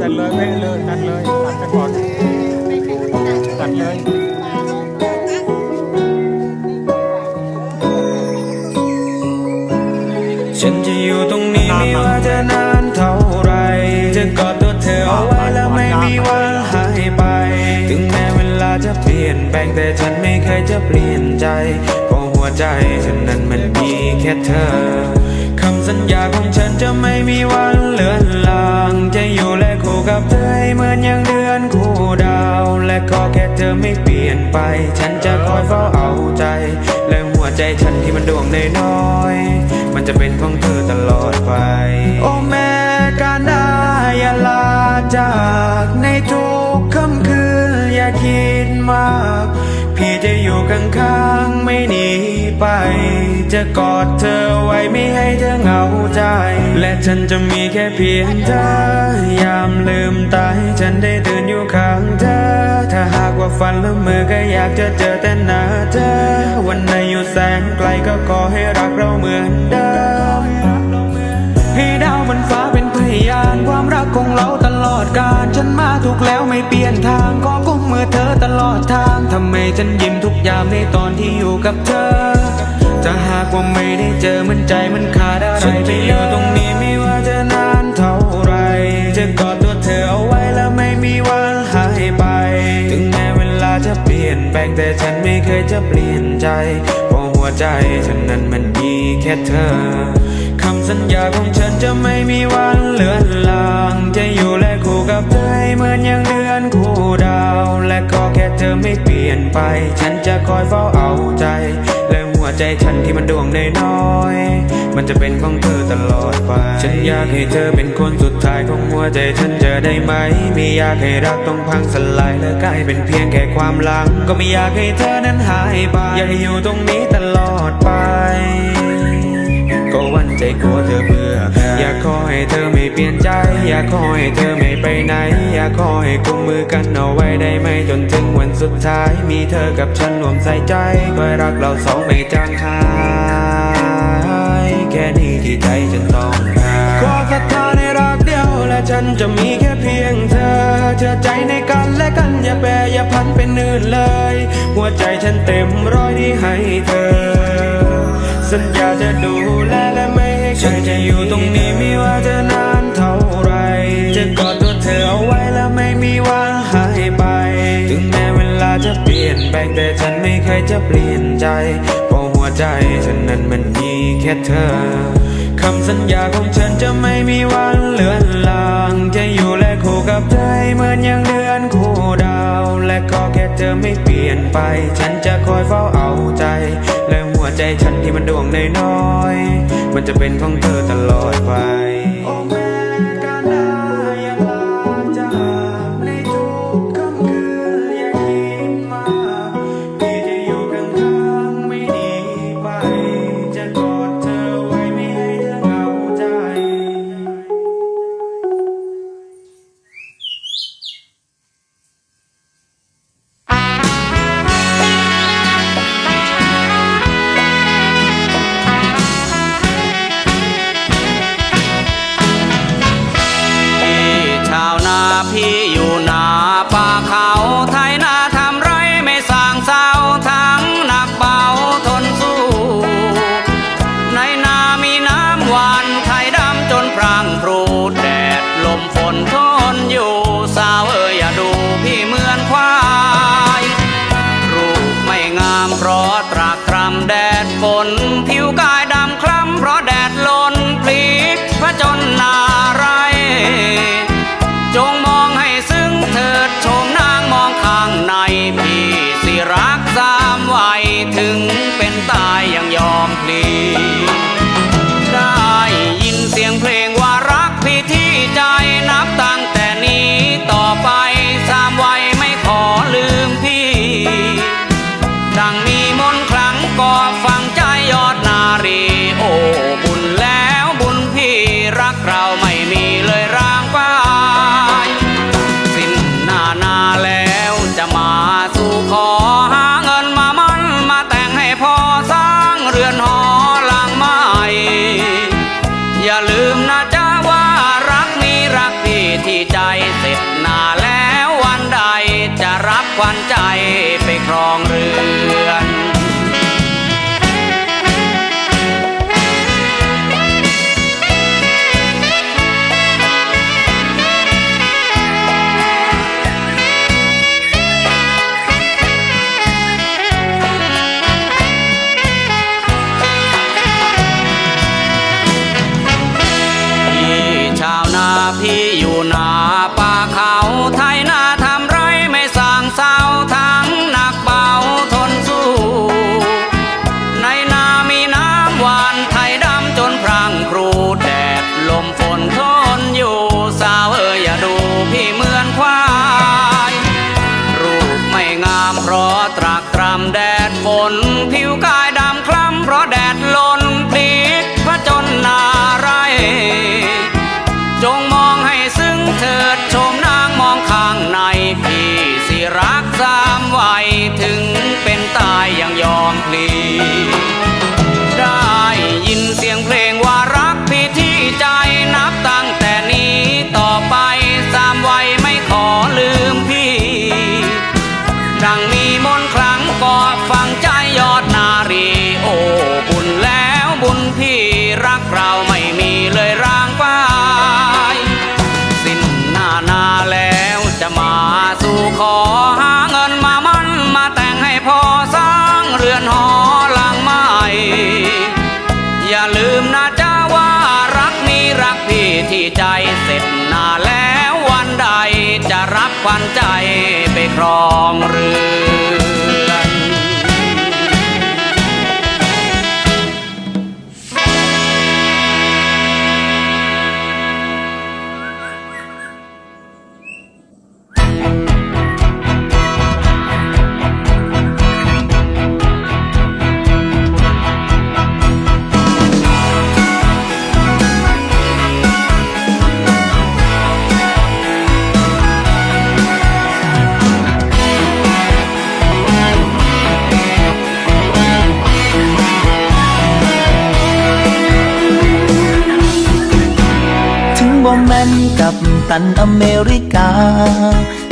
จัดเลยแม่เลยจัดเลยตัดก่อนตัดเลยฉันจะอยู่ตรงนี้ไม่ว่าจะนานเท่าไร จะกอดตัวเธอเอาไว้แล้วไม่มีวันหายไป ถึงแม้เวลาจะเปลี่ยนแปลงแต่ฉันไม่เคยจะเปลี่ยนใจเพราะหัวใจฉันนั้นมันมีแค่เธอคำสัญญาของฉันจะไม่มีวัน เธอไม่เปลี่ยนไป ฉันจะคอยเฝ้าเอาใจ และหัวใจฉันที่มันดวงน้อยๆมันจะเป็นของเธอตลอดไป โอ้แม่กานาอย่าลาจากในทุกค่ำคืนอย่าคิดมาก อยู่ข้างๆไม่หนีไป จะกอดเธอไว้ไม่ให้เธอเหงาใจ และฉันจะมีแค่เพียงเธอยามลืมตาให้ฉันได้ตื่นอยู่ข้างเธอ ถ้าหากว่าฝันละเมอก็อยากจะเจอแต่หน้าเธอ วันไหนอยู่แสนไกลก็ขอให้รักเราเหมือนเดิม ให้ดาวบนฟ้าเป็นพยานความรักของเราตลอดกาลฉันมาถูกแล้วไม่เปลี่ยนทางขอกุ มมือเธอตลอดทางทำไมฉันยิ้มทุกยามในตอนที่อยู่กับเธอ จะหากว่าไม่ได้เจอมันใจมันขาดอะไรฉันจะอยู่ตรงนี้ไม่ว่าจะนานเท่าไร จะกอดตัวเธอเอาไว้แล้วไม่มีวันหายไป ถึงแม้เวลาจะเปลี่ยนแปลงแต่ฉันไม่เคยจะเปลี่ยนใจ เพราะหัวใจฉันนั้นมันมีแค่เธอ คำสัญญาของฉันจะไม่มีวันเลือนลาง จะอยู่และคู่กับเธอให้เหมือนอย่างเดือนคู่ดาว และก็แค่เธอไม่เปลี่ยนไป ฉันจะคอยเฝ้าเอาใจ และหัวใจฉันที่มันดวงน้อยมันจะเป็นของเธอตลอดไป ฉันอยากให้เธอเป็นคนสุดท้ายของหัวใจฉันจะได้ไหม ไม่อยากให้รักต้องพังสลายและกลายเป็นเพียงแค่ความหลัง ก็ไม่อยากให้เธอนั้นหายไป อยากให้อยู่ตรงนี้ตลอดไป ก็วันใจกลัวเธอเบื่อ อยากขอให้เธอไม่เปลี่ยนใจ อยากขอให้เธอไม่ไปไหน อยากขอให้กุมมือกันเอาไว้ได้ไหมจนถึงวันสุดท้าย มีเธอกับฉันรวมใส่ใจคอยรักเราสองไม่จางหาย แค่นี้ที่ใจฉันต้องการขอศรัทธาในรักเดียวและฉันจะมีแค่เพียงเธอ เชื่อใจในกันและกันอย่าแปรอย่าพันเป็นอื่นเลย หัวใจฉันเต็มร้อยที่ให้เธอ สัญญาจะดูแลและไม่ให้ใครจะอยู่ตรงนี้ไม่ว่าจะนานเท่าไร จะกอดตัวเธอเอาไว้และไม่มีวันหายไป ถึงแม้เวลาจะเปลี่ยนแปลงแต่ฉันไม่เคยจะเปลี่ยนใจเพราะหัวใจฉันนั้นมันมีแค่เธอคำสัญญาของฉันจะไม่มีวันเลือนลาง จะอยู่และคู่กับเธอให้เหมือนอย่างเดือนคู่ดาว และก็แค่เธอไม่เปลี่ยนไป ฉันจะคอยเฝ้าเอาใจ ใจฉันที่มันดวงน้อยๆมันจะเป็นของเธอตลอดไปายดำคล้ำเพราะแดดลนพลีกพระจนนาไร จงมองให้ซึ้งเถิดชมนางมองข้างในพี่สิรักสามไวถึงเป็นตายยังยอมพลี พี่อยู่หนาไา ตันอเมริกา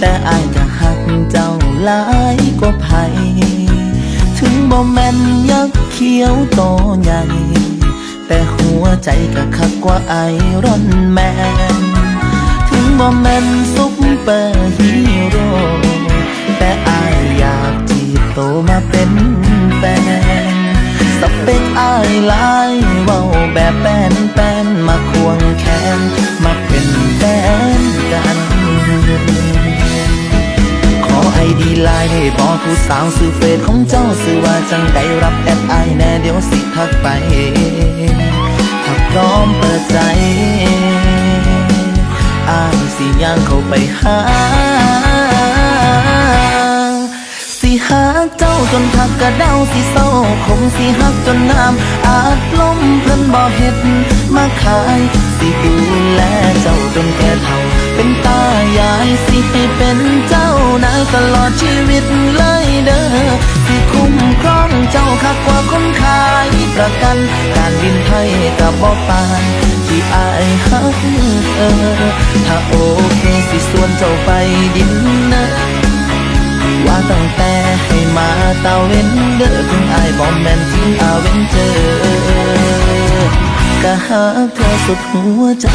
แต่อายก็หักเจ้าหลายกว่าไผถึงบ่แม่นยักษ์เขียวโตใหญ่ แต่หัวใจก็คักกว่าไอรอนแมน ถึงบ่แม่นซุปเปอร์ฮี ผู้สาวซื้อเฟซของเจ้าซื้อว่าจังได้รับแอดไอแน่เดี๋ยวสิทักไปถ้าพร้อมเปิดใจอายสิย่างเข้าไปหา สิหักเจ้าจนทักกระเดาสิเศร้าคงสิหักจนน้ำอาจล้มเพิ่นบ่เฮ็ดมาขาย สิดูแลเจ้าจนแก่เฒ่า เป็นตายายสิให้เป็นเจ้านายตลอดชีวิตเลยเด้อสิคุ้มครองเจ้าคักกว่าคนขายประกัน การบินไทยกับบ่ปานที่อายหักเออ ถ้าโอเคสิส่วนเจ้าไปดินเนอร์ว่าตั้งแต่ให้มาตาเว้นเด้อถึงอายบอมแมนทิ้งอาเว้นเจอ ก็หาเธอสุดหัวใจ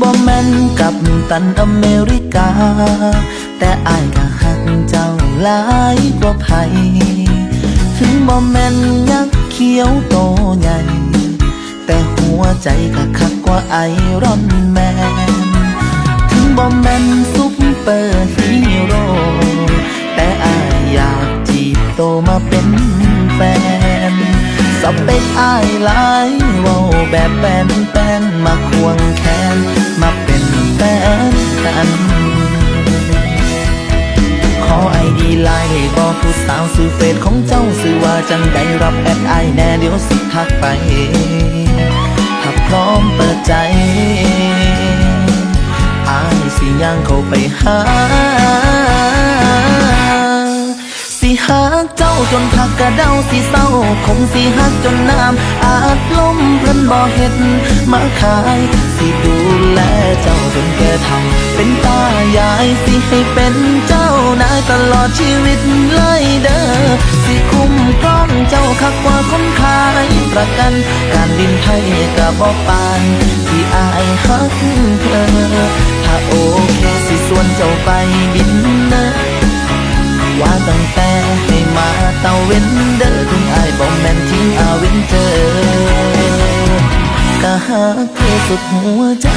บ่แม่นกับตันอเมริกา แต่อายก็หักเจ้าหลายกว่าไผถึงบ่แม่นยัก ขียวโตใหญ่ แต่หัวใจก็คักกว่าไอรอนแมน ถึงบ่แมนซุปเปอร์ฮีโร่แต่อายอยากจีบโตมาเป็นแฟน สเปคอายหลายว้าแบบแปนแปนมาควงแขน มาเป็นแฟนกัน ขอไอดีไลน์ให้บอกผู้สาวซื้อเฟซของเจ้าซื้อว่าจังได้รับแอดไอแน่เดี๋ยวสิทักไปถ้าพร้อมเปิดใจอายสิย่างเข้าไปหา สิหักเจ้าจนทักกระเดาสิเศร้าคงสิหักจนน้ำอาจล้มเพิ่นบ่เฮ็ดมาขายสิดูแลเจ้าจนแก่เฒ่าเป็นตายายสิให้เป็นเจ้า นายตลอดชีวิตเลยเด้อสิคุ้มครองเจ้าคักกว่าคนขายประกัน การบินไทยกับบ่ปาน ที่อายหักเธอ ถ้าโอเคสิส่วนเจ้าไปบินเนอว่าตั้งแต่ให้มาเตาเว้นเด้อถึงอายบอกแม่นทิ้งอาเว้นเจอก็หาเธอสุดหัวใจ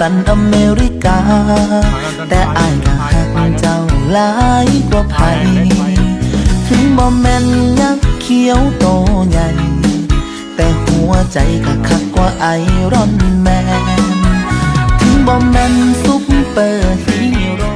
ตันอเมริกา แต่อายก็หักเจ้าหลายกว่าไผถึงบ่แม่นยักษ์เขียวโตใหญ่ แต่หัวใจก็คักกว่าไอรอนแมน ถึงบ่แม่นซุปเปอร์ฮีโร่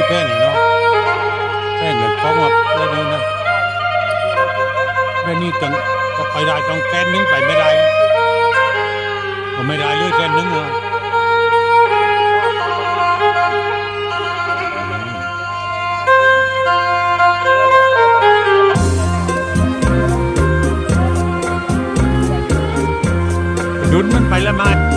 ฟังนี่แพ้นี่เนาะแพ้เนี่ยฟ้องว่าได้นี่นะแพ้นี่จังก็ไปได้ต้องแกนนึงไปไม่ได้ก็ไม่ได้เลยแกนนึงเนาะดุนมันไปแล้วมา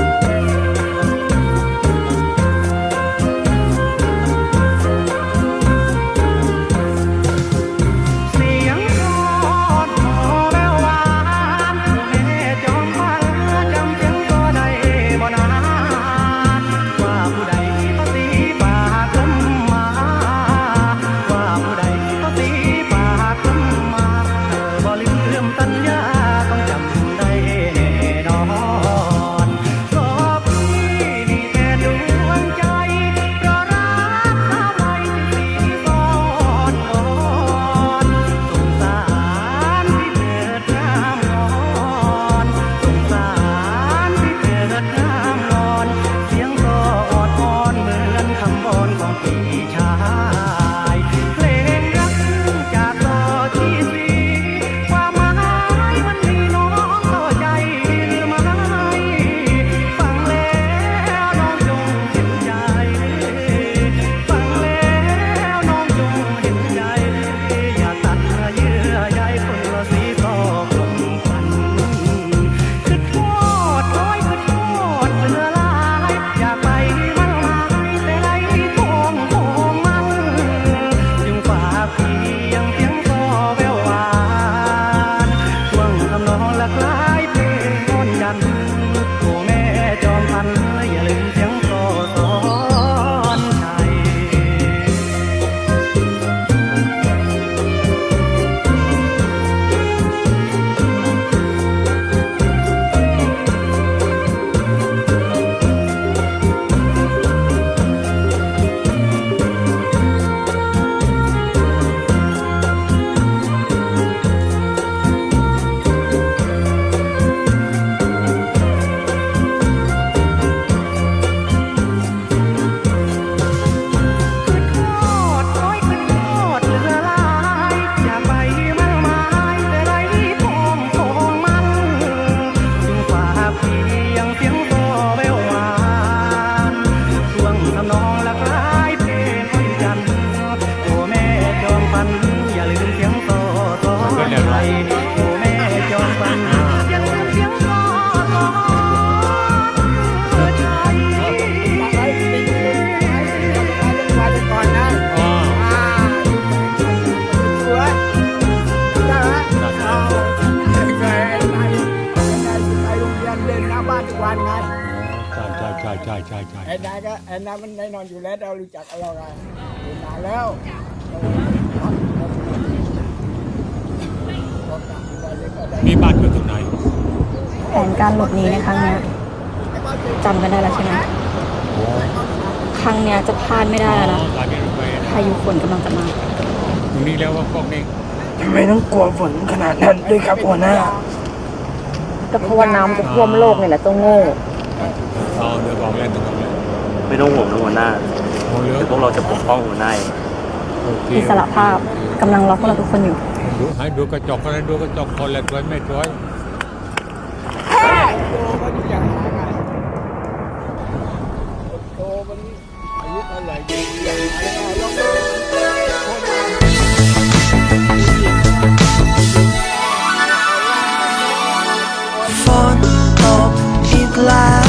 ใช่ใช่ใช่ใช่ใช่ใช่แอนนาก็แอนนามันแน่นอนอยู่แล้วเรารู้จักกันเราไงอยู่นานแล้วเรากลับไปเลยก็ได้มีบ้านอยู่ตรงไหนแผนการหลบหนีในครั้งเนี้ยจำกันได้แล้วใช่ไหมโอ้ครั้งเนี้ยจะพลาดไม่ได้แล้วนะการที่รถไฟพายุฝนกำลังจะมาตรงนี้แล้วว่าพวกนี้ทำไมต้องกลัวฝนขนาดนั้นด้วยครับหัวหน้าก็เพราะว่าน้ำจะท่วมโลกเนี่ยแหละเจ้าโง่ เอาเรือบอกเล่นตรงนั้นเลยไม่ต้องห่วงนะหัวหน้าโอ้เรือเดี๋ยวพวกเราจะปกป้องหัวหน้าเองโอเคอิสระภาพกำลังรอพวกเราทุกคนอยู่ ดูให้ดูกระจกอะไรดูกระจกคนละสวยไม่สวยโตมันอายุเท่าไหร่ดีอย่างไรลองดูฝนตกอีกแล้ว